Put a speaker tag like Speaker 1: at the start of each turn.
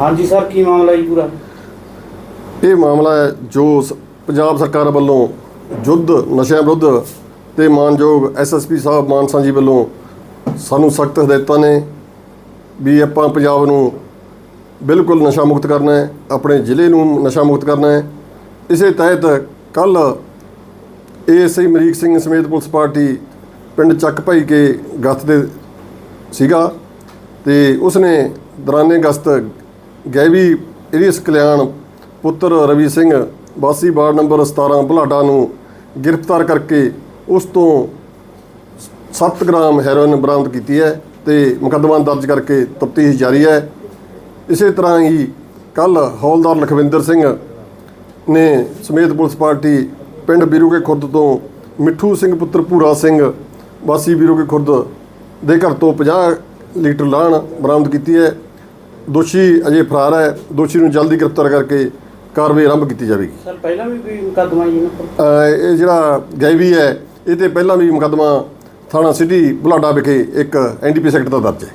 Speaker 1: ਹਾਂਜੀ ਸਰ, ਕੀ ਮਾਮਲਾ ਜੀ ਪੂਰਾ?
Speaker 2: ਇਹ ਮਾਮਲਾ ਹੈ ਜੋ ਸ- ਪੰਜਾਬ ਸਰਕਾਰ ਵੱਲੋਂ ਯੁੱਧ ਨਸ਼ਿਆਂ ਵਿਰੁੱਧ ਤੇ ਮਾਨਯੋਗ ਐਸਐਸਪੀ ਸਾਹਿਬ ਮਾਨਸਾ ਜੀ ਵੱਲੋਂ ਸਾਨੂੰ ਸਖਤ ਹਦਾਇਤਾਂ ਨੇ ਵੀ ਆਪਾਂ ਪੰਜਾਬ ਨੂੰ ਬਿਲਕੁਲ ਨਸ਼ਾ ਮੁਕਤ ਕਰਨਾ ਹੈ, ਆਪਣੇ ਜ਼ਿਲ੍ਹੇ ਨੂੰ ਨਸ਼ਾ ਮੁਕਤ ਕਰਨਾ ਹੈ। ਇਸੇ ਤਹਿਤ ਕੱਲ ਏਐਸਆਈ ਮਰੀਕ ਸਿੰਘ ਸਮੇਤ ਪੁਲਿਸ ਪਾਰਟੀ ਪਿੰਡ ਚੱਕ ਭਾਈ ਕੇ ਗਸਤ ਦੇ ਸੀਗਾ ਤੇ ਉਸਨੇ ਦੌਰਾਨੇ ਗਸਤ ਗੈਵੀ ਇਰੀਸ ਕਲਿਆਣ ਪੁੱਤਰ ਰਵੀ ਸਿੰਘ ਵਾਸੀ ਵਾਰਡ ਨੰਬਰ 17 ਭਲਾਡਾ ਨੂੰ ਗ੍ਰਿਫਤਾਰ ਕਰਕੇ ਉਸ ਤੋਂ 7 ਗ੍ਰਾਮ ਹੈਰੋਇਨ ਬਰਾਮਦ ਕੀਤੀ ਹੈ ਤੇ ਮੁਕੱਦਮਾ ਦਰਜ ਕਰਕੇ ਤਫਤੀਸ਼ ਜਾਰੀ ਹੈ। ਇਸੇ ਤਰ੍ਹਾਂ ਹੀ ਕੱਲ ਹੌਲਦਾਰ ਲਖਵਿੰਦਰ ਸਿੰਘ ਨੇ ਸਮੇਤ ਪੁਲਿਸ ਪਾਰਟੀ ਪਿੰਡ ਬੀਰੂਕੇ ਖੁਰਦ ਤੋਂ ਮਿੱਠੂ ਸਿੰਘ ਪੁੱਤਰ ਭੂਰਾ ਸਿੰਘ ਵਾਸੀ ਬੀਰੂਕੇ ਖੁਰਦ ਦੇ ਘਰ ਤੋਂ 50 ਲੀਟਰ ਲਾਹਣ ਬਰਾਮਦ ਕੀਤੀ ਹੈ। ਦੋਸ਼ੀ ਅਜੇ ਫਰਾਰ ਹੈ। ਦੋਸ਼ੀ ਨੂੰ ਜਲਦੀ ਗ੍ਰਿਫਤਾਰ ਕਰਕੇ ਕਾਰਵਾਈ ਆਰੰਭ ਕੀਤੀ ਜਾਵੇਗੀ।
Speaker 1: ਸਰ ਪਹਿਲਾਂ ਵੀ ਕੋਈ ਮੁਕੱਦਮਾ ਜੀ
Speaker 2: ਇਹ ਜਿਹੜਾ ਗੈਵੀ ਹੈ ਇਹ ਤੇ ਪਹਿਲਾਂ ਵੀ ਮੁਕੱਦਮਾ ਥਾਣਾ ਸਿਟੀ ਬੁਲਾਡਾ ਵਿਖੇ ਇੱਕ ਐਨਡੀਪੀ ਸੈਕਟਰ ਦਾ ਦਰਜ ਹੈ।